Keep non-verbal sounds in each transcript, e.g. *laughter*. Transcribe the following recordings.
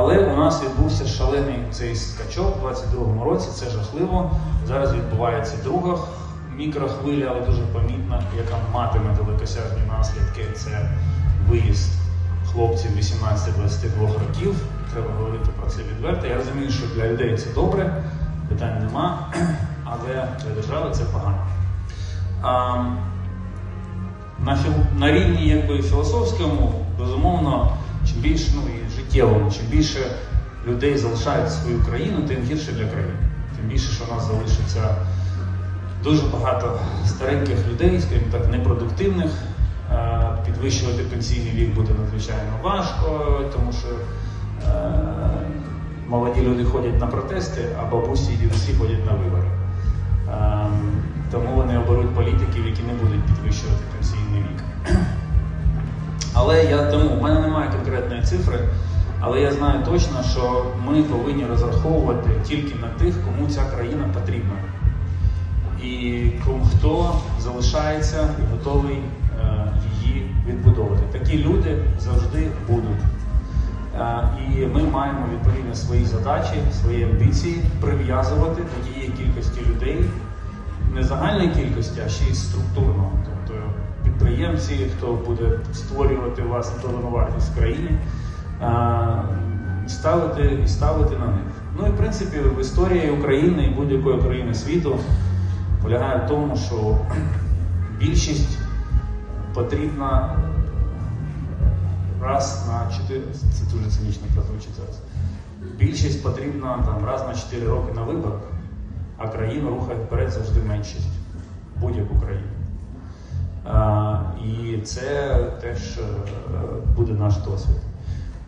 Але у нас відбувся шалений цей скачок у 22-му році. Це жахливо. Зараз відбувається друга мікрохвиля, але дуже помітна, яка матиме далекосяжні наслідки. Це виїзд хлопців 18-22 років. Треба говорити про це відверто. Я розумію, що для людей це добре, питань нема, *clears throat* але для держави це погано. А, на, на рівні якби, філософському, безумовно, чим більше ну, і життєвому, чим більше людей залишають свою країну, тим гірше для країни. Тим більше, що у нас залишиться дуже багато стареньких людей, скажімо так, непродуктивних. Е, Підвищувати пенсійний вік буде надзвичайно важко, тому що е, молоді люди ходять на протести, а бабусі і дідусі ходять на вибори. Ем, Тому вони оберуть політиків, які не будуть цифри, але я знаю точно, що ми повинні розраховувати тільки на тих, кому ця країна потрібна. І хто залишається і готовий е, її відбудовувати. Такі люди завжди будуть. Е, І ми маємо відповідно свої задачі, свої амбіції прив'язувати до тієї кількості людей, не загальної кількості, а ще й структурно. Підприємці, хто буде створювати власне вартість в країні, ставити і ставити на них. Ну і в принципі в історії України і будь-якої країни світу полягає в тому, що *clears throat* більшість потрібна раз на 4, це дуже цинічно прозвучить зараз. Більшість потрібна там раз на 4 роки на виборах, а країну рухає вперед завжди меншість, будь-яку країну. І це теж е, буде наш досвід.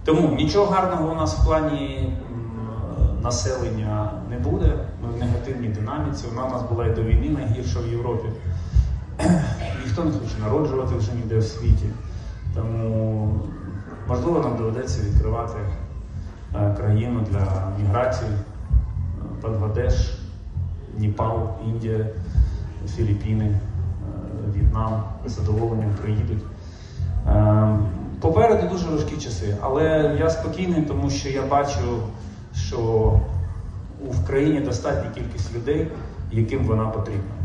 Тому нічого гарного у нас в плані населення не буде. Ми в негативній динаміці. Вона у нас була і до війни найгірша в Європі. *clears throat* Ніхто не хоче народжувати вже ніде в світі. Тому можливо нам доведеться відкривати е, країну для міграції. Е, Бангладеш, Непал, Індія, Філіппіни, е, В'єтнам з задоволенням приїдуть. Е, Попереду дуже важкі часи, але я спокійний, тому що я бачу, що в країні достатня кількість людей, яким вона потрібна.